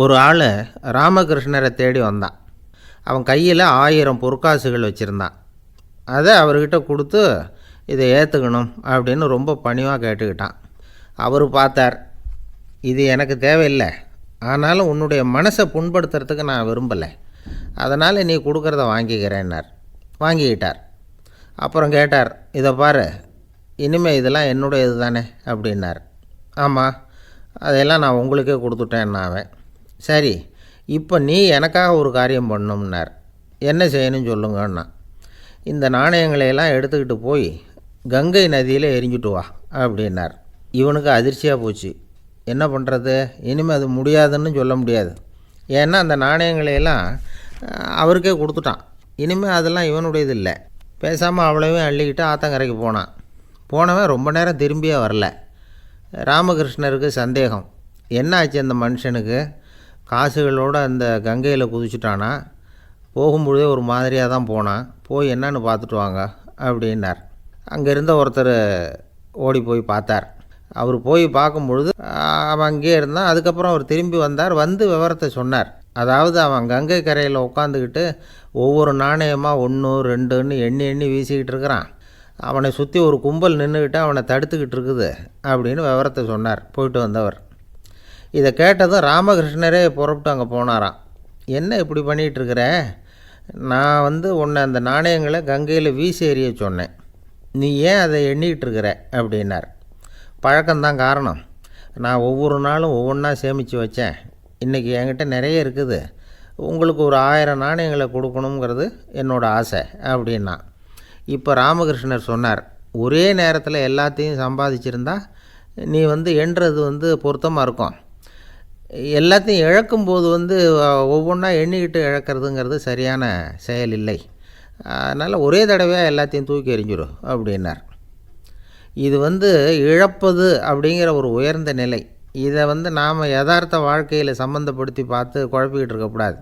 ஒரு ஆள் ராமகிருஷ்ணரை தேடி வந்தான். அவன் கையில் ஆயிரம் பொற்காசுகள் வச்சுருந்தான். அதை அவர்கிட்ட கொடுத்து இதை ஏற்றுக்கணும் அப்படின்னு ரொம்ப பணிவாக கேட்டுக்கிட்டான். அவர் பார்த்தார் இது எனக்கு தேவையில்லை. ஆனாலும் உன்னுடைய மனசை புண்படுத்துறதுக்கு நான் விரும்பலை. அதனால் நீ கொடுக்குறத வாங்கிக்கிறேன்னார். வாங்கிக்கிட்டார். அப்புறம் கேட்டார் இதை பாரு இனிமேல் இதெல்லாம் என்னுடையது தானே? அப்படின்னார். ஆமாம் அதையெல்லாம் நான் உங்களுக்கே கொடுத்துட்டேன் அவன் சரி இப்போ நீ எனக்காக ஒரு காரியம் பண்ணணும்னார் என்ன செய்யணும்னு சொல்லுங்கன்னா இந்த நாணயங்களையெல்லாம் எடுத்துக்கிட்டு போய் கங்கை நதியில் எரிஞ்சுட்டு வா அப்படின்னார். இவனுக்கு அதிர்ச்சியாக போச்சு. என்ன பண்ணுறது இனிமேல் அது முடியாதுன்னு சொல்ல முடியாது. ஏன்னா அந்த நாணயங்களையெல்லாம் அவருக்கே கொடுத்துட்டான். இனிமேல் அதெல்லாம் இவனுடையது இல்லை. பேசாமல் அவ்வளவையும் அள்ளிக்கிட்டு ஆத்தங்கரைக்கு போனான். போனவன் ரொம்ப நேரம் திரும்பியே வரல. ராமகிருஷ்ணருக்கு சந்தேகம். என்ன ஆச்சு அந்த மனுஷனுக்கு? காசுகளோடு அந்த கங்கையில் குதிச்சுட்டானா? போகும்பொழுதே ஒரு மாதிரியாக தான் போனான். போய் என்னன்னு பார்த்துட்டு வாங்க அப்படின்னார். அங்கே இருந்த ஒருத்தர் ஓடி போய் பார்த்தார். அவர் போய் பார்க்கும்பொழுது அவன் அங்கேயே இருந்தான். அதுக்கப்புறம் அவர் திரும்பி வந்தார். வந்து விவரத்தை சொன்னார். அதாவது அவன் கங்கை கரையில் உட்காந்துக்கிட்டு ஒவ்வொரு நாணயமாக ஒன்று ரெண்டுன்னு எண்ணி எண்ணி வீசிக்கிட்டு இருக்கிறான். அவனை சுற்றி ஒரு கும்பல் நின்றுக்கிட்டு அவனை தடுத்துக்கிட்டு இருக்குது அப்படின்னு விவரத்தை சொன்னார். போயிட்டு வந்தவர். இதை கேட்டதும் ராமகிருஷ்ணரே புறப்பட்டு அங்கே போனாராம். என்ன இப்படி பண்ணிகிட்ருக்குற? நான் வந்து உன்னை அந்த நாணயங்களை கங்கையில் வீசி எறிய சொன்னேன். நீ ஏன் அதை எண்ணிக்கிட்டு இருக்கிற அப்படின்னார். பழக்கம்தான் காரணம். நான் ஒவ்வொரு நாளும் ஒவ்வொன்றா சேமித்து வச்சேன். இன்றைக்கி என்கிட்ட நிறைய இருக்குது. உங்களுக்கு ஒரு ஆயிரம் நாணயங்களை கொடுக்கணுங்கிறது என்னோடய ஆசை அப்படின்னா இப்போ ராமகிருஷ்ணர் சொன்னார் ஒரே நேரத்தில் எல்லாத்தையும் சம்பாதிச்சிருந்தா நீ வந்து எண்ணுறது வந்து பொருத்தமாக இருக்கும். எல்லாத்தையும் இழக்கும்போது வந்து ஒவ்வொன்றா எண்ணிக்கிட்டு இழக்கிறதுங்கிறது சரியான செயல் இல்லை அதனால் ஒரே தடவையாக எல்லாத்தையும் தூக்கி எறிஞ்சிடும் அப்படின்னார். இது வந்து இழப்பது அப்படிங்கிற ஒரு உயர்ந்த நிலை. இதை வந்து நாம் யதார்த்த வாழ்க்கையில் சம்மந்தப்படுத்தி பார்த்து குழப்பிக்கிட்டு இருக்கக்கூடாது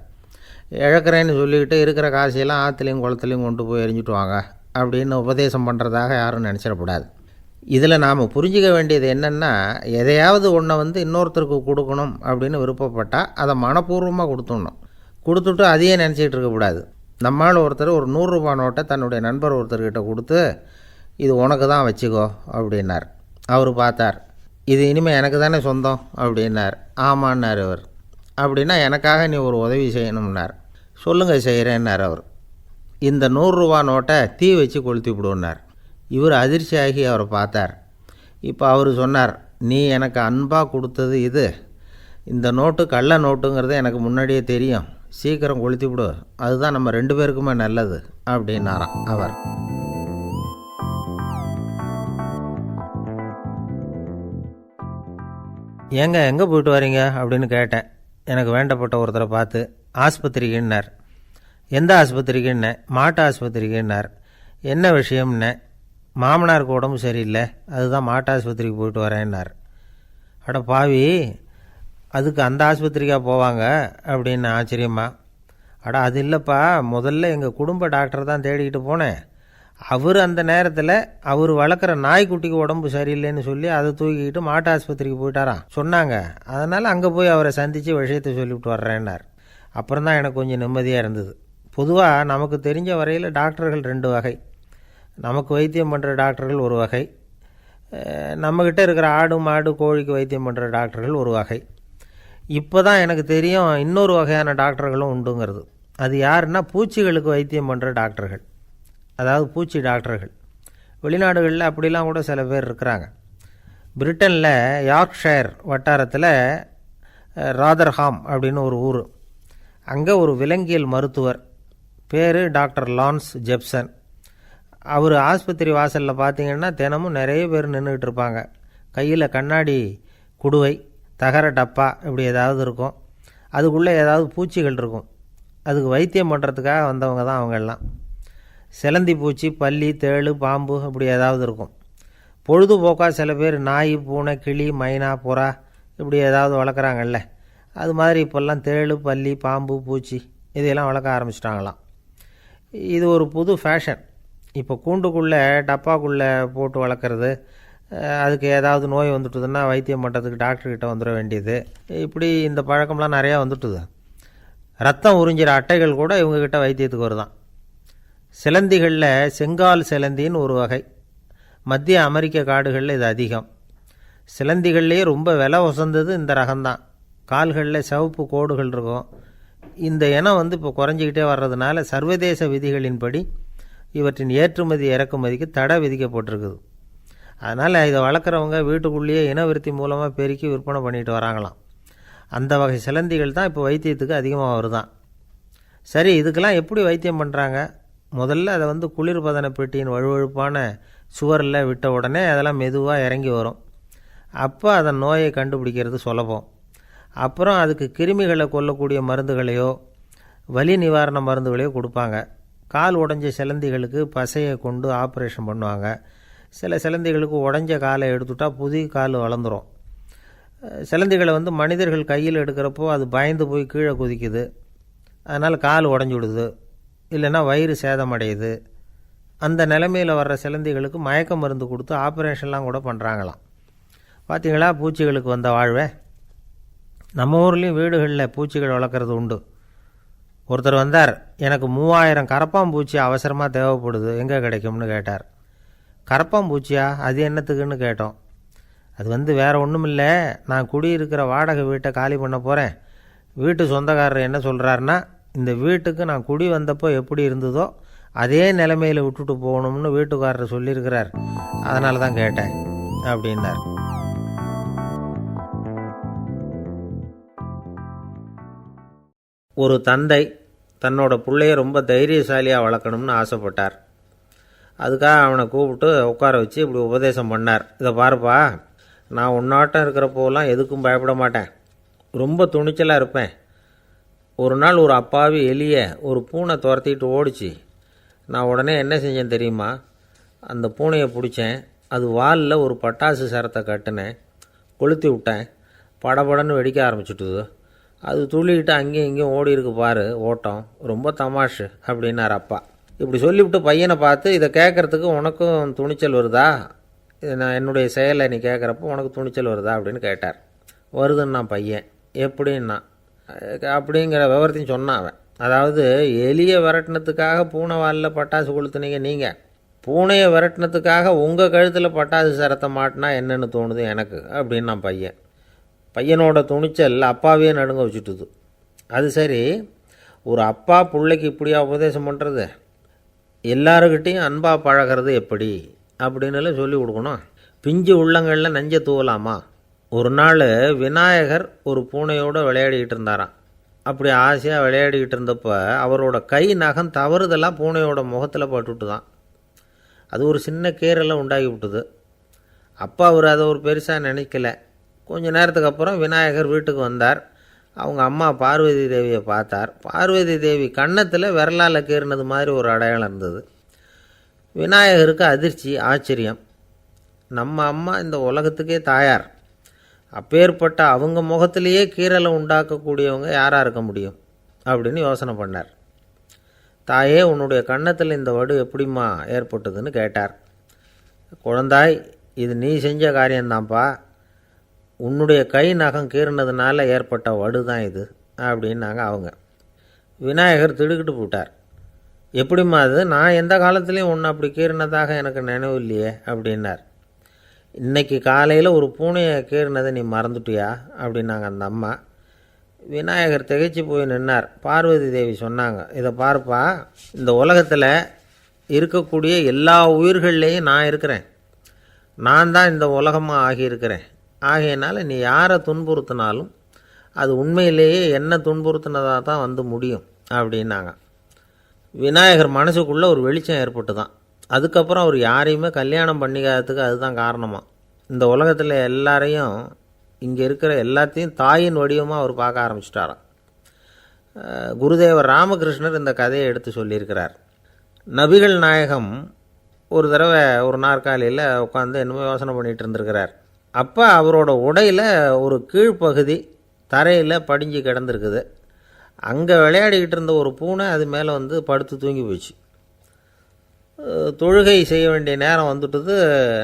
இழக்கிறேன்னு சொல்லிக்கிட்டு இருக்கிற காசையெல்லாம் ஆற்றுலையும் குளத்துலையும் கொண்டு போய் எரிஞ்சிட்டு வாங்க அப்படின்னு உபதேசம் பண்ணுறதாக யாரும் நினச்சிடக்கூடாது இதில் நாம் புரிஞ்சிக்க வேண்டியது என்னென்னா எதையாவது ஒன்றை வந்து இன்னொருத்தருக்கு கொடுக்கணும் அப்படின்னு விருப்பப்பட்டால் அதை மனப்பூர்வமாக கொடுத்துடணும். கொடுத்துட்டு அதையே நினச்சிக்கிட்டு இருக்கக்கூடாது நம்மளால் ஒருத்தர் ஒரு நூறுரூபா நோட்டை தன்னுடைய நண்பர் ஒருத்தர்கிட்ட கொடுத்து இது உனக்கு தான் வச்சுக்கோ அப்படின்னார். அவர் பார்த்தார். இது இனிமேல் எனக்கு தானே சொந்தம் அப்படின்னார். ஆமான்னார் அவர். அப்படின்னா எனக்காக நீ ஒரு உதவி செய்யணும்னார். சொல்லுங்கள் செய்கிறேன்னார் அவர். இந்த நூறுரூவா நோட்டை தீ வச்சு கொளுத்தி விடுன்னார். இவர் அதிர்ச்சியாகி அவரை பார்த்தார். இப்போ அவர் சொன்னார் நீ எனக்கு அன்பாக கொடுத்தது இது. இந்த நோட்டு கள்ள நோட்டுங்கிறது எனக்கு முன்னாடியே தெரியும். சீக்கிரம் கொளுத்தி விடு. அதுதான் நம்ம ரெண்டு பேருக்குமே நல்லது அப்படின்னாராம் அவர். ஏங்க எங்கே போயிட்டு வரீங்க? அப்படின்னு கேட்டேன். எனக்கு வேண்டப்பட்ட ஒருத்தரை பார்த்து ஆஸ்பத்திரிக்குன்னார். எந்த ஆஸ்பத்திரிக்குன்னே? மாட்டு ஆஸ்பத்திரிக்குன்னார். என்ன விஷயம்னே? மாமனாருக்கு உடம்பு சரியில்லை. அதுதான் மாட்டு ஆஸ்பத்திரிக்கு போயிட்டு வரேன்னார். அட பாவி அதுக்கு அந்த ஆஸ்பத்திரிக்கா போவாங்க அப்படின்னு ஆச்சரியமா. அட அது இல்லைப்பா முதல்ல எங்கள் குடும்ப டாக்டர் தான் தேடிக்கிட்டு போனேன். அவர் அந்த நேரத்தில் அவர் வளர்க்குற நாய்க்குட்டிக்கு உடம்பு சரியில்லைன்னு சொல்லி அதை தூக்கிக்கிட்டு மாட்டு ஆஸ்பத்திரிக்கு போயிட்டாராம். சொன்னாங்க. அதனால் அங்கே போய் அவரை சந்தித்து விஷயத்தை சொல்லிவிட்டு வர்றேன்னார். அப்புறம் தான் எனக்கு கொஞ்சம் நிம்மதியாக இருந்தது. பொதுவாக நமக்கு தெரிஞ்ச வரையில் டாக்டர்கள் ரெண்டு வகை. நமக்கு வைத்தியம் பண்ணுற டாக்டர்கள் ஒரு வகை. நம்மக்கிட்ட இருக்கிற ஆடு மாடு கோழிக்கு வைத்தியம் பண்ணுற டாக்டர்கள் ஒரு வகை. இப்போ தான் எனக்கு தெரியும் இன்னொரு வகையான டாக்டர்களும் உண்டுங்கிறது. அது யாருன்னா பூச்சிகளுக்கு வைத்தியம் பண்ணுற டாக்டர்கள். அதாவது பூச்சி டாக்டர்கள். வெளிநாடுகளில் அப்படிலாம் கூட சில பேர் இருக்கிறாங்க. பிரிட்டனில் யார்க்ஷயர் வட்டாரத்தில் ராதர்ஹாம் அப்படின்னு ஒரு ஊர். அங்கே ஒரு விலங்கியல் மருத்துவர். பேர் டாக்டர் லான்ஸ் ஜெப்சன். அவர் ஆஸ்பத்திரி வாசலில் பார்த்தீங்கன்னா தினமும் நிறைய பேர் நின்றுக்கிட்டு இருப்பாங்க. கையில் கண்ணாடி குடுவை தகர டப்பா இப்படி ஏதாவது இருக்கும். அதுக்குள்ளே ஏதாவது பூச்சிகள் இருக்கும். அதுக்கு வைத்தியம் பண்ணுறதுக்காக வந்தவங்க தான் அவங்கெல்லாம் சிலந்தி பூச்சி பல்லி தேளு பாம்பு இப்படி ஏதாவது இருக்கும். பொழுதுபோக்காக சில பேர் நாய் பூனை கிளி மைனா புறா இப்படி ஏதாவது வளர்க்குறாங்கல்ல. அது மாதிரி இப்போல்லாம் தேளு பல்லி பாம்பு பூச்சி இதையெல்லாம் வளர்க்க ஆரம்பிச்சிட்டாங்களாம். இது ஒரு புது ஃபேஷன் இப்போ கூண்டுக்குள்ளே டப்பாக்குள்ளே போட்டு வளர்க்குறது அதுக்கு ஏதாவது நோய் வந்துட்டுதுன்னா வைத்தியம் பண்ணுறதுக்கு டாக்டர்கிட்ட வந்துட வேண்டியது. இப்படி இந்த பழக்கம்லாம் நிறையா வந்துட்டுது. ரத்தம் உறிஞ்சிற அட்டைகள் கூட இவங்கக்கிட்ட வைத்தியத்துக்கு வருதான். சிலந்திகளில் செங்கால் சிலந்தின்னு ஒரு வகை. மத்திய அமெரிக்க காடுகளில் இது அதிகம். சிலந்திகள்லேயே ரொம்ப விலை உசந்தது இந்த ரகம்தான். கால்களில் சிவப்பு கோடுகள் இருக்கும். இந்த இனம் வந்து இப்போ குறைஞ்சிக்கிட்டே வர்றதுனால சர்வதேச விதிகளின்படி இவற்றின் ஏற்றுமதி இறக்குமதிக்கு தடை விதிக்கப்பட்டிருக்குது. அதனால் இதை வளர்க்குறவங்க வீட்டுக்குள்ளேயே இனவிருத்தி மூலமாக பெருக்கி விற்பனை பண்ணிட்டு வராங்களாம். அந்த வகை சிலந்திகள் தான் இப்போ வைத்தியத்துக்கு அதிகமாக வருதான் சரி இதுக்கெல்லாம் எப்படி வைத்தியம் பண்ணுறாங்க முதல்ல அதை வந்து குளிர்பதன பெட்டியின் வழுவழுப்பான சுவரில் விட்ட உடனே அதெல்லாம் மெதுவாக இறங்கி வரும். அப்போ அதன் நோயை கண்டுபிடிக்கிறது சுலபம். அப்புறம் அதுக்கு கிருமிகளை கொல்லக்கூடிய மருந்துகளையோ வலி நிவாரண மருந்துகளையோ கொடுப்பாங்க. கால் உடஞ்ச சிலந்திகளுக்கு பசையை கொண்டு ஆப்ரேஷன் பண்ணுவாங்க. சில சிலந்திகளுக்கு உடஞ்ச காலை எடுத்துட்டால் புதிய கால் வளர்ந்துரும். சிலந்திகளை வந்து மனிதர்கள் கையில் எடுக்கிறப்போ அது பயந்து போய் கீழே குதிக்குது. அதனால் கால் உடஞ்சி விடுது. இல்லைன்னா வயிறு சேதமடையுது. அந்த நிலைமையில் வர்ற சிலந்திகளுக்கு மயக்க மருந்து கொடுத்து ஆப்ரேஷன்லாம் கூட பண்ணுறாங்களாம் பார்த்தீங்களா பூச்சிகளுக்கு வந்த வாழ்வே. நம்ம ஊர்லேயும் வீடுகளில் பூச்சிகள் வளர்க்குறது உண்டு. ஒருத்தர் வந்தார் எனக்கு மூவாயிரம் கரப்பாம்பூச்சி அவசரமாக தேவைப்படுது எங்கே கிடைக்கும்னு கேட்டார். கரப்பாம்பூச்சியா? அது என்னத்துக்குன்னு கேட்டோம். அது வந்து வேறு ஒன்றும் இல்லை நான் குடியிருக்கிற வாடகை வீட்டை காலி பண்ண போகிறேன் வீட்டு சொந்தக்காரர் என்ன சொல்கிறாருன்னா இந்த வீட்டுக்கு நான் குடி வந்தப்போ எப்படி இருந்ததோ அதே நிலைமையில் விட்டுட்டு போகணும்னு வீட்டுக்காரர் சொல்லியிருக்கிறார். அதனால தான் கேட்டேன் அப்படின்னார். ஒரு தந்தை தன்னோட பிள்ளைய ரொம்ப தைரியசாலியாக வளர்க்கணும்னு ஆசைப்பட்டார். அதுக்காக அவனை கூப்பிட்டு உட்கார வச்சு இப்படி உபதேசம் பண்ணார். இதை பாருப்பா நான் உன்னாட்டம் இருக்கிறப்போலாம் எதுக்கும் பயப்பட மாட்டேன். ரொம்ப துணிச்சலாக இருப்பேன். ஒரு நாள் ஒரு அப்பாவி எலிய ஒரு பூனை துரத்திட்டு ஓடிச்சு. நான் உடனே என்ன செஞ்சேன் தெரியுமா? அந்த பூனையை பிடிச்சேன். அது வாலில் ஒரு பட்டாசு சரத்தை கட்டினேன். கொளுத்தி விட்டேன். படபடன்னு வெடிக்க ஆரம்பிச்சுட்டுது. அது துள்ளிக்கிட்டு அங்கேயும் இங்கேயும் ஓடி இருக்கு பாரு ஓட்டம். ரொம்ப தமாஷு அப்படின்னார் அப்பா. இப்படி சொல்லிவிட்டு பையனை பார்த்து இதை கேட்குறதுக்கு உனக்கும் துணிச்சல் வருதா? இது நான் என்னுடைய செயலை நீ கேட்குறப்போ உனக்கு துணிச்சல் வருதா? அப்படின்னு கேட்டார். வருதுன்னா பையன். எப்படின்னா? அப்படிங்கிற விவரத்தையும் சொன்னான் அவன். அதாவது எலியை விரட்டினத்துக்காக பூனை வாலில் பட்டாசு கொளுத்துனீங்க நீங்கள் பூனையை விரட்டினத்துக்காக உங்கள் கழுத்தில் பட்டாசு சரத்தை மாட்டினா என்னென்னு தோணுது எனக்கு அப்படின்னு நான் பையன். பையனோட துணிச்சல் அப்பாவே நடுங்க வச்சுட்டுது. அது சரி ஒரு அப்பா பிள்ளைக்கு இப்படியா உபதேசம் பண்ணுறது எல்லாருக்கிட்டேயும் அன்பாக பழகிறது எப்படி? அப்படின்னு சொல்லி கொடுக்கணும். பிஞ்சு உள்ளங்களில் நஞ்ச தூவலாமா? ஒரு நாள் விநாயகர் ஒரு பூனையோடு விளையாடிக்கிட்டு இருந்தாராம். அப்படி ஆசையாக விளையாடிக்கிட்டு இருந்தப்போ அவரோட கை நகம் தவறுதெல்லாம் பூனையோட முகத்தில் பட்டுட்டு தான் அது ஒரு சின்ன கீரெல்லாம் உண்டாகி விட்டுது. அப்பா அவர் அதை ஒரு பெருசாக நினைக்கல. கொஞ்ச நேரத்துக்கு அப்புறம் விநாயகர் வீட்டுக்கு வந்தார். அவங்க அம்மா பார்வதி தேவியை பார்த்தார். பார்வதி தேவி கன்னத்தில் விரலால் கீறினது மாதிரி ஒரு அடையாளம் இருந்தது. விநாயகருக்கு அதிர்ச்சி ஆச்சரியம். நம்ம அம்மா இந்த உலகத்துக்கே தாயார். அப்பேற்பட்ட அவங்க முகத்திலேயே கீரலை உண்டாக்கக்கூடியவங்க யாராக இருக்க முடியும்? அப்படின்னு யோசனை பண்ணார். தாயே உன்னுடைய கன்னத்தில் இந்த வடு எப்படிம்மா ஏற்பட்டதுன்னு கேட்டார். குழந்தாய் இது நீ செஞ்ச காரியம்தான்ப்பா. உன்னுடைய கை நகம் கீறினதுனால ஏற்பட்ட வடு தான் இது அப்படின்னாங்க அவங்க. விநாயகர் திடுக்கிட்டு போட்டார் எப்படிம்மா அது? நான் எந்த காலத்துலேயும் ஒன்று அப்படி கீறினதாக எனக்கு நினைவு இல்லையே அப்படின்னார். இன்றைக்கி காலையில் ஒரு பூனையை கீறினதை நீ மறந்துட்டியா அப்படின்னாங்க அந்த அம்மா. விநாயகர் திகைச்சு போய் நின்னார். பார்வதி தேவி சொன்னாங்க இதை பார்ப்பா இந்த உலகத்தில் இருக்கக்கூடிய எல்லா உயிர்கள்லேயும் நான் இருக்கிறேன். நான் தான் இந்த உலகமாக ஆகியிருக்கிறேன். ஆகையினால் நீ யாரை துன்புறுத்தினாலும் அது உண்மையிலேயே என்ன துன்புறுத்தினதாக தான் வந்து முடியும் அப்படின்னாங்க. விநாயகர் மனசுக்குள்ளே ஒரு வெளிச்சம் ஏற்பட்டு தான் அதுக்கப்புறம் அவர் யாரையுமே கல்யாணம் பண்ணிக்காததுக்கு அதுதான் காரணமாக இந்த உலகத்தில் எல்லாரையும் இங்கே இருக்கிற எல்லாத்தையும் தாயின் வடிவமாக அவர் பார்க்க ஆரம்பிச்சிட்டாராம். குருதேவர் ராமகிருஷ்ணர் இந்த கதையை எடுத்து சொல்லியிருக்கிறார். நபிகள் நாயகம் ஒரு தடவை ஒரு நாற்காலியில் உட்காந்து என்னமோ யோசனை பண்ணிகிட்டு இருந்திருக்கிறார். அப்போ அவரோட உடையில் ஒரு கீழ்ப்பகுதி தரையில் படிஞ்சு கிடந்திருக்குது. அங்கே விளையாடிக்கிட்டு இருந்த ஒரு பூனை அது மேலே வந்து படுத்து தூங்கி போச்சு. தொழுகை செய்ய வேண்டிய நேரம் வந்துட்டது.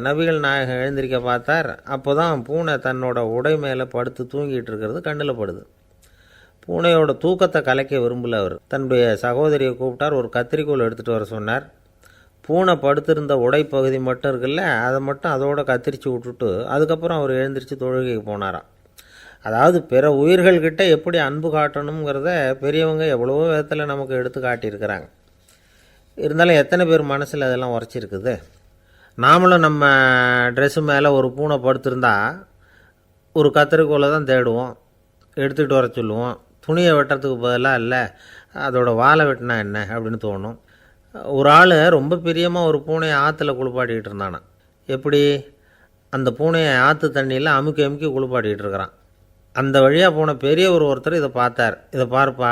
நபிகள் நாயகம் எழுந்திருக்க பார்த்தார். அப்போ தான் பூனை தன்னோட உடை மேலே படுத்து தூங்கிட்டு இருக்கிறது கண்ணில் படுது. பூனையோட தூக்கத்தை கலைக்க விரும்பல அவர். தன்னுடைய சகோதரியை கூப்பிட்டார். ஒரு கத்திரிக்கோல் எடுத்துகிட்டு வர சொன்னார். பூனை படுத்திருந்த உடைப்பகுதி மட்டும் இருக்குல்ல அதை மட்டும் அதோட கத்திரிச்சு விட்டுட்டு அதுக்கப்புறம் அவர் எழுந்திரிச்சு தொழுகைக்கு போனாராம். அதாவது பிற உயிர்கள்கிட்ட எப்படி அன்பு காட்டணுங்கிறத பெரியவங்க எவ்வளவோ விதத்தில் நமக்கு எடுத்து காட்டியிருக்கிறாங்க. இருந்தாலும் எத்தனை பேர் மனசில் அதெல்லாம் உரைச்சிருக்குது? நாமளும் நம்ம ட்ரெஸ்ஸு மேலே ஒரு பூனை படுத்திருந்தா ஒரு கத்திரிக்கோலை தான் தேடுவோம் எடுத்துகிட்டு வர சொல்லுவோம். துணியை வெட்டுறதுக்கு பதிலாக இல்லை அதோட வாழை வெட்டினா என்ன அப்படின்னு தோணும். ஒரு ஆள் ரொம்ப பிரியமாக ஒரு பூனையை ஆற்றுல குளிப்பாட்டிக்கிட்டு இருந்தானா. எப்படி? அந்த பூனையை ஆற்று தண்ணியில் அமுக்கி அமுக்கி குளிப்பாட்டிக்கிட்டு இருக்கிறான். அந்த வழியாக போன பெரியவர் ஒருத்தர் இதை பார்த்தார். இதை பார்ப்பா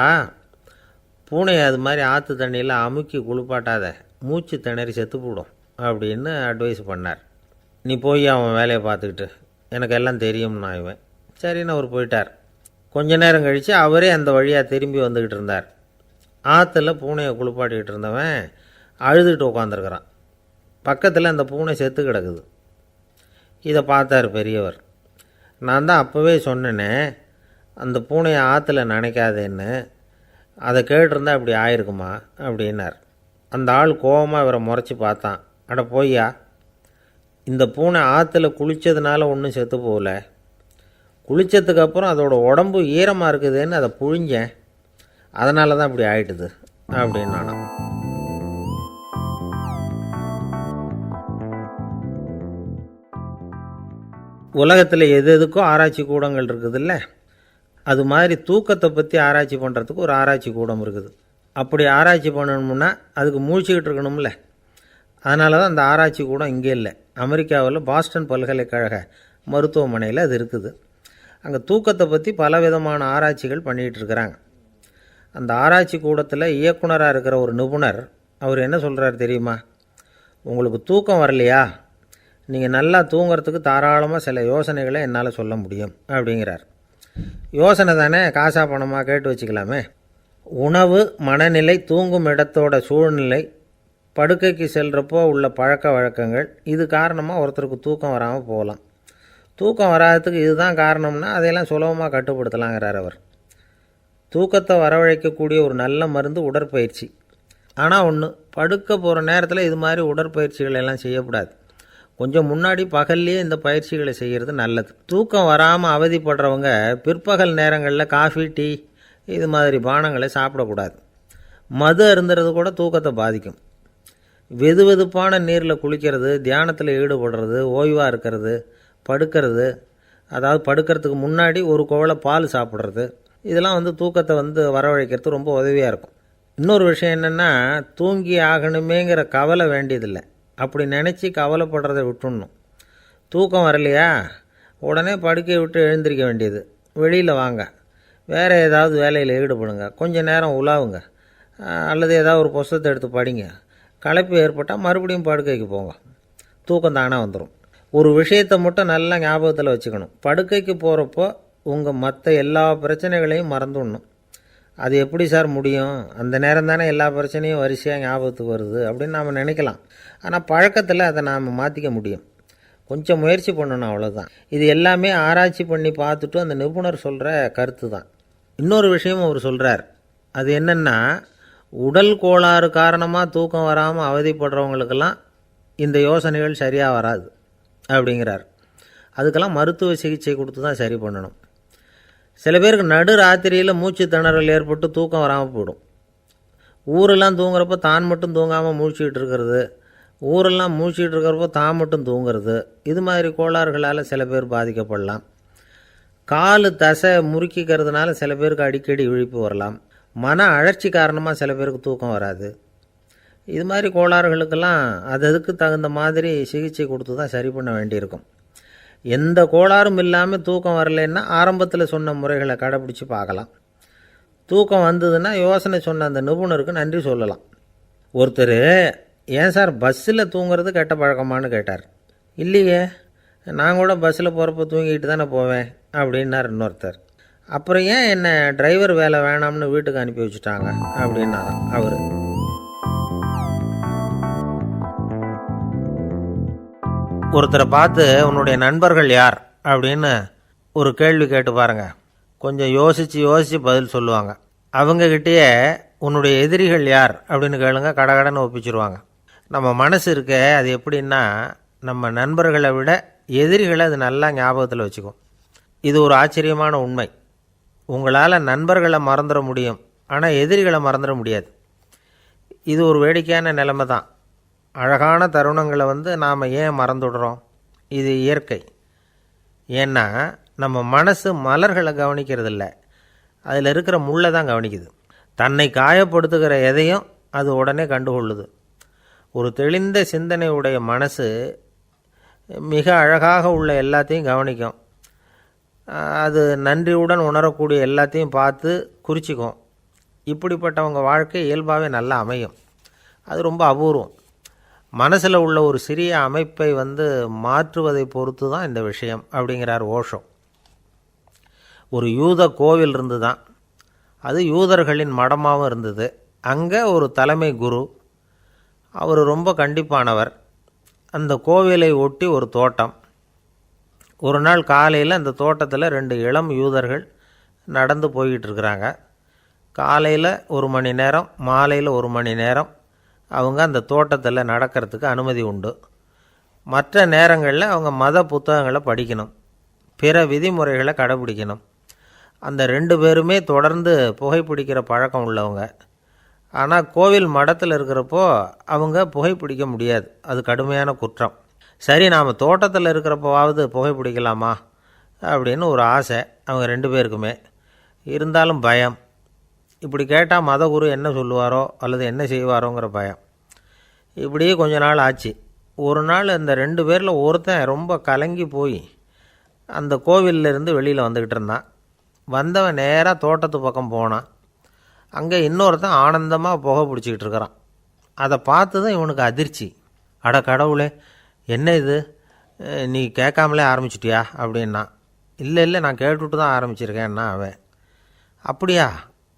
பூனையை அது மாதிரி ஆற்று தண்ணியில் அமுக்கி குளிப்பாட்டாத மூச்சு திணறி செத்து போடும் அப்படின்னு அட்வைஸ் பண்ணார். நீ போய் அவன் வேலையை பார்த்துக்கிட்டு எனக்கு எல்லாம் தெரியும்னா இவன். சரின்னு அவர் போயிட்டார். கொஞ்ச நேரம் கழித்து அவரே அந்த வழியாக திரும்பி வந்துக்கிட்டு இருந்தார். ஆற்றுல பூனையை குளிப்பாட்டிக்கிட்டு இருந்தவன் அழுதுகிட்டு உட்காந்துருக்குறான் பக்கத்தில் அந்த பூனை செத்து கிடக்குது. இதை பார்த்தார் பெரியவர். நான் தான் அப்போவே சொன்னேனே அந்த பூனையை ஆற்றுல நினைக்காதேன்னு அதை கேட்டிருந்தா இப்படி ஆயிருக்குமா? அப்படின்னார். அந்த ஆள் கோவமாக இவரை முறைச்சி பார்த்தான். அட போய்யா இந்த பூனை ஆற்றுல குளித்ததுனால ஒன்றும் செத்து போகல. குளித்ததுக்கப்புறம் அதோடய அதோட உடம்பு ஈரமாக இருக்குதுன்னு அதை புழிஞ்சேன். அதனால தான் இப்படி ஆயிட்டுது அப்படின்னு நானும். உலகத்தில் எது எதுக்கும் ஆராய்ச்சி கூடங்கள் இருக்குதுல்ல? அது மாதிரி தூக்கத்தை பற்றி ஆராய்ச்சி பண்ணுறதுக்கு ஒரு ஆராய்ச்சி கூடம் இருக்குது. அப்படி ஆராய்ச்சி பண்ணணும்னா அதுக்கு மூழ்கிக்கிட்டு இருக்கணும்ல. அதனால தான் அந்த ஆராய்ச்சி கூடம் இங்கே இல்லை. அமெரிக்காவில் பாஸ்டன் பல்கலைக்கழக மருத்துவமனையில் அது இருக்குது. அங்கே தூக்கத்தை பற்றி பலவிதமான ஆராய்ச்சிகள் பண்ணிகிட்டு இருக்கிறாங்க. அந்த ஆராய்ச்சி கூடத்தில் இயக்குனராக இருக்கிற ஒரு நிபுணர் அவர் என்ன சொல்கிறார் தெரியுமா? உங்களுக்கு தூக்கம் வரலையா? நீங்கள் நல்லா தூங்கிறதுக்கு தாராளமாக சில யோசனைகளை என்னால் சொல்ல முடியும் அப்படிங்கிறார். யோசனை தானே காசா பணமாக கேட்டு வச்சுக்கலாமே. உணவு மனநிலை தூங்கும் இடத்தோட சூழ்நிலை படுக்கைக்கு செல்கிறப்போ உள்ள பழக்க வழக்கங்கள் இது காரணமாக ஒருத்தருக்கு தூக்கம் வராமல் போகலாம். தூக்கம் வராததுக்கு இதுதான் காரணம்னா அதையெல்லாம் சுலபமாக கட்டுப்படுத்தலாங்கிறார் அவர். தூக்கத்தை வரவழைக்கக்கூடிய ஒரு நல்ல மருந்து உடற்பயிற்சி. ஆனால் ஒன்று படுக்க போகிற நேரத்தில் இது மாதிரி உடற்பயிற்சிகள் எல்லாம் செய்யக்கூடாது. கொஞ்சம் முன்னாடி பகல்லையே இந்த பயிற்சிகளை செய்கிறது நல்லது. தூக்கம் வராமல் அவதிப்படுறவங்க பிற்பகல் நேரங்களில் காஃபி டீ இது மாதிரி பானங்களை சாப்பிடக்கூடாது. மது அருந்துறது கூட தூக்கத்தை பாதிக்கும். வெது வெதுப்பான நீரில் குளிக்கிறது தியானத்தில் ஈடுபடுறது ஓய்வாக இருக்கிறது படுக்கிறது அதாவது படுக்கிறதுக்கு முன்னாடி ஒரு குவளை பால் சாப்பிட்றது இதெல்லாம் வந்து தூக்கத்தை வந்து வரவழைக்கிறது ரொம்ப உதவியாக இருக்கும். இன்னொரு விஷயம் என்னென்னா தூங்கி ஆகணுமேங்கிற கவலை வேண்டியதில்லை. அப்படி நினச்சி கவலைப்படுறதை விட்டுடணும் தூக்கம் வரலையா? உடனே படுக்கையை விட்டு எழுந்திருக்க வேண்டியது. வெளியில் வாங்க. வேறு ஏதாவது வேலையில் ஈடுபடுங்க. கொஞ்சம் நேரம் உலாவுங்க. அல்லது ஏதாவது ஒரு புஸ்தத்தை எடுத்து படிங்க. களைப்பு ஏற்பட்டால் மறுபடியும் படுக்கைக்கு போங்க. தூக்கம் தானாக வந்துடும் ஒரு விஷயத்தை மட்டும் நல்லா ஞாபகத்தில் வச்சுக்கணும். படுக்கைக்கு போகிறப்போ உங்கள் மற்ற எல்லா பிரச்சனைகளையும் மறந்துடணும். அது எப்படி சார் முடியும்? அந்த நேரம் தானே எல்லா பிரச்சனையும் வரிசையாக ஞாபகத்துக்கு வருது அப்படின்னு நாம் நினைக்கலாம். ஆனால் பழக்கத்தில் அதை நாம் மாற்றிக்க முடியும். கொஞ்சம் முயற்சி பண்ணணும் அவ்வளோதான் இது எல்லாமே ஆராய்ச்சி பண்ணி பார்த்துட்டு அந்த நிபுணர் சொல்கிற கருத்து தான் இன்னொரு விஷயமும் அவர் சொல்கிறார் அது என்னென்னா உடல் கோளாறு காரணமாக தூக்கம் வராமல் அவதிப்படுறவங்களுக்கெல்லாம் இந்த யோசனைகள் சரியாக வராது அப்படிங்கிறார். அதுக்கெல்லாம் மருத்துவ சிகிச்சை கொடுத்து தான் சரி பண்ணணும். சில பேருக்கு நடு ராத்திரியில் மூச்சு திணறல் ஏற்பட்டு தூக்கம் வராமல் போயிடும். ஊரெல்லாம் தூங்குறப்ப தான் மட்டும் தூங்காமல் மூழ்கிட்டு இருக்கிறது. ஊரெல்லாம் மூழ்கிட்டு இருக்கிறப்போ தான் மட்டும் தூங்குறது. இது மாதிரி கோளாறுகளால் சில பேர் பாதிக்கப்படலாம். காலு தசை முறுக்கிக்கிறதுனால சில பேருக்கு அடிக்கடி இழிப்பு வரலாம். மன அழற்சி காரணமாக சில பேருக்கு தூக்கம் வராது. இது மாதிரி கோளாறுகளுக்கெல்லாம் அது அதுக்கு தகுந்த மாதிரி சிகிச்சை கொடுத்து தான் சரி பண்ண வேண்டியிருக்கும். எந்த கோளாறும் இல்லாமல் தூக்கம் வரலைன்னா ஆரம்பத்தில் சொன்ன முறைகளை கடைப்பிடிச்சி பார்க்கலாம். தூக்கம் வந்ததுன்னா யோசனை சொன்ன அந்த நிபுணருக்கு நன்றி சொல்லலாம். ஒருத்தர் ஏன் சார் பஸ்ஸில் தூங்குறது கெட்ட பழக்கமான்னு கேட்டார். இல்லையே நான் கூட பஸ்ஸில் போகிறப்ப தூங்கிட்டு தானே போவேன் அப்படின்னார் இன்னொருத்தர். அப்புறம் ஏன் என்ன டிரைவர் வேலை வேணாம்னு வீட்டுக்கு அனுப்பி வச்சுட்டாங்க? அப்படின்னாராம் அவர். ஒருத்தரை பார்த்து உன்னுடைய நண்பர்கள் யார்? அப்படின்னு ஒரு கேள்வி கேட்டு பாருங்க. கொஞ்சம் யோசித்து யோசித்து பதில் சொல்லுவாங்க. அவங்கக்கிட்டேயே உன்னுடைய எதிரிகள் யார்? அப்படின்னு கேளுங்க. கடகடன்னு ஒப்பிச்சிருவாங்க. நம்ம மனசு இருக்க அது எப்படின்னா நம்ம நண்பர்களை விட எதிரிகளை அது நல்லா ஞாபகத்தில் வச்சுக்கும். இது ஒரு ஆச்சரியமான உண்மை. உங்களால் நண்பர்களை மறந்துட முடியும். ஆனால் எதிரிகளை மறந்துட முடியாது. இது ஒரு வேடிக்கையான நிலைமை தான். அழகான தருணங்களை வந்து நாம் ஏன் மறந்துடுறோம்? இது இயற்கை. ஏன்னா நம்ம மனசு மலர்களை கவனிக்கிறதில்ல. அதில் இருக்கிற முள்ளை தான் கவனிக்குது. தன்னை காயப்படுத்துகிற எதையும் அது உடனே கண்டுகொள்ளுது. ஒரு தெளிந்த சிந்தனையுடைய மனசு மிக அழகாக உள்ள எல்லாத்தையும் கவனிக்கும். அது நன்றியுடன் உணரக்கூடிய எல்லாத்தையும் பார்த்து குறிச்சிக்கும். இப்படிப்பட்டவங்க வாழ்க்கை இயல்பாகவே நல்லா அமையும். அது ரொம்ப அபூர்வம். மனசில் உள்ள ஒரு சிறிய அமைப்பை வந்து மாற்றுவதை பொறுத்து தான் இந்த விஷயம் அப்படிங்கிறார் ஓஷோ. ஒரு யூத கோவில் இருந்து தான் அது யூதர்களின் மடமாகவும் இருந்தது. அங்கே ஒரு தலைமை குரு அவர் ரொம்ப கண்டிப்பானவர். அந்த கோவிலை ஒட்டி ஒரு தோட்டம். ஒரு நாள் காலையில் அந்த தோட்டத்தில் ரெண்டு இளம் யூதர்கள் நடந்து போய்கிட்டு இருக்கிறாங்க. காலையில் ஒரு மணி நேரம் மாலையில் ஒரு மணி நேரம் அவங்க அந்த தோட்டத்தில் நடக்கிறதுக்கு அனுமதி உண்டு. மற்ற நேரங்களில் அவங்க மத புத்தகங்களை படிக்கணும். பிற விதிமுறைகளை கடைபிடிக்கணும். அந்த ரெண்டு பேருமே தொடர்ந்து புகைப்பிடிக்கிற பழக்கம் உள்ளவங்க. ஆனால் கோவில் மடத்தில் இருக்கிறப்போ அவங்க புகைப்பிடிக்க முடியாது. அது கடுமையான குற்றம். சரி நாம் தோட்டத்தில் இருக்கிறப்போவாவது புகைப்பிடிக்கலாமா? அப்படின்னு ஒரு ஆசை அவங்க ரெண்டு பேருக்குமே. இருந்தாலும் பயம். இப்படி கேட்டால் மதகுரு என்ன சொல்லுவாரோ அல்லது என்ன செய்வாரோங்கிற பயம். இப்படியே கொஞ்ச நாள் ஆச்சு. ஒரு நாள் இந்த ரெண்டு பேரில் ஒருத்தன் ரொம்ப கலங்கி போய் அந்த கோவிலிருந்து இருந்து வெளியில் வந்துக்கிட்டு இருந்தான். வந்தவன் நேராக தோட்டத்து பக்கம் போனான். அங்கே இன்னொருத்தன் ஆனந்தமாக புகை பிடிச்சிக்கிட்டு இருக்கிறான். அதை பார்த்து தான் இவனுக்கு அதிர்ச்சி. அட கடவுளே என்ன இது? நீ கேட்காமலே ஆரம்பிச்சிட்டியா? அப்படின்னா இல்லை இல்லை நான் கேட்டுவிட்டு தான் ஆரம்பிச்சிருக்கேன்னா அவன். அப்படியா?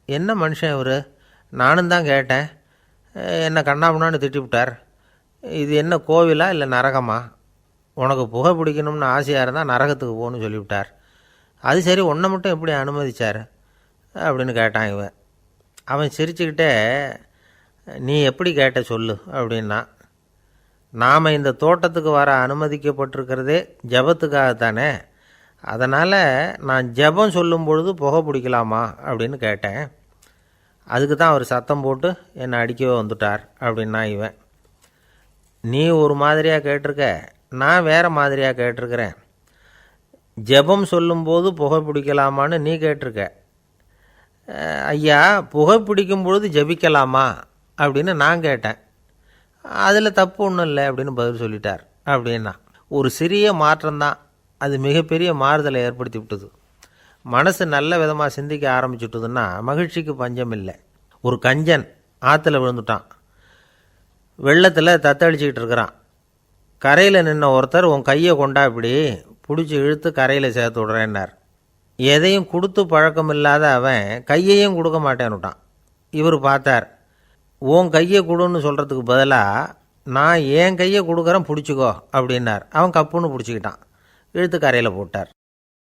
என்ன மனுஷன் இவர்? நானும் தான் கேட்டேன். என்னை என்ன கண்ணாபுண்ணான்னு திட்டிவிட்டார். இது என்ன கோவிலா இல்லை நரகமா? உனக்கு புகை பிடிக்கணும்னு ஆசையாக இருந்தால் நரகத்துக்கு போகணும்னு சொல்லிவிட்டார். அது சரி உன்னை மட்டும் எப்படி அனுமதிச்சார்? அப்படின்னு கேட்டான் இவன். அவன் சிரிச்சுக்கிட்டே நீ எப்படி கேட்ட சொல்லு? அப்படின்னா நாம் இந்த தோட்டத்துக்கு வர அனுமதிக்கப்பட்டிருக்கிறதே ஜபத்துக்காகத்தானே? அதனால் நான் ஜெபம் சொல்லும் பொழுது புகை பிடிக்கலாமா அப்படின்னு கேட்டேன். அதுக்கு தான் அவர் சத்தம் போட்டு என்னை அடிக்கவே வந்துட்டார் அப்படின்னா இவன். நீ ஒரு மாதிரியாக கேட்டிருக்க நான் வேறு மாதிரியாக கேட்டிருக்கிறேன். ஜெபம் சொல்லும்போது புகை பிடிக்கலாமான்னு நீ கேட்டிருக்க. ஐயா புகை பிடிக்கும் பொழுது ஜெபிக்கலாமா அப்படின்னு நான் கேட்டேன். அதில் தப்பு ஒன்றும் இல்லை அப்படின்னு பதில் சொல்லிட்டார் அப்படின்னா. ஒரு சிறிய மாற்றம்தான். அது மிகப்பெரிய மாறுதலை ஏற்படுத்தி விட்டது. மனசு நல்ல விதமாக சிந்திக்க ஆரம்பிச்சுட்டுதுன்னா மகிழ்ச்சிக்கு பஞ்சம் இல்லை. ஒரு கஞ்சன் ஆற்றுல விழுந்துட்டான். வெள்ளத்தில் தத்தளிச்சுக்கிட்டு இருக்கிறான். கரையில் நின்ன ஒருத்தர் உன் கையை கொண்டா இப்படி பிடிச்சி இழுத்து கரையில் சேர்த்து விடுறேன்னார். எதையும் கொடுத்து பழக்கம் இல்லாத அவன் கையையும் கொடுக்க மாட்டேன்னுட்டான். இவர் பார்த்தார் உன் கையை கொடுன்னு சொல்கிறதுக்கு பதிலாக நான் என் கையை கொடுக்குறேன் பிடிச்சிக்கோ அப்படின்னார். அவன் கப்புன்னு பிடிச்சிக்கிட்டான். இழுத்து கரையில் போட்டார்.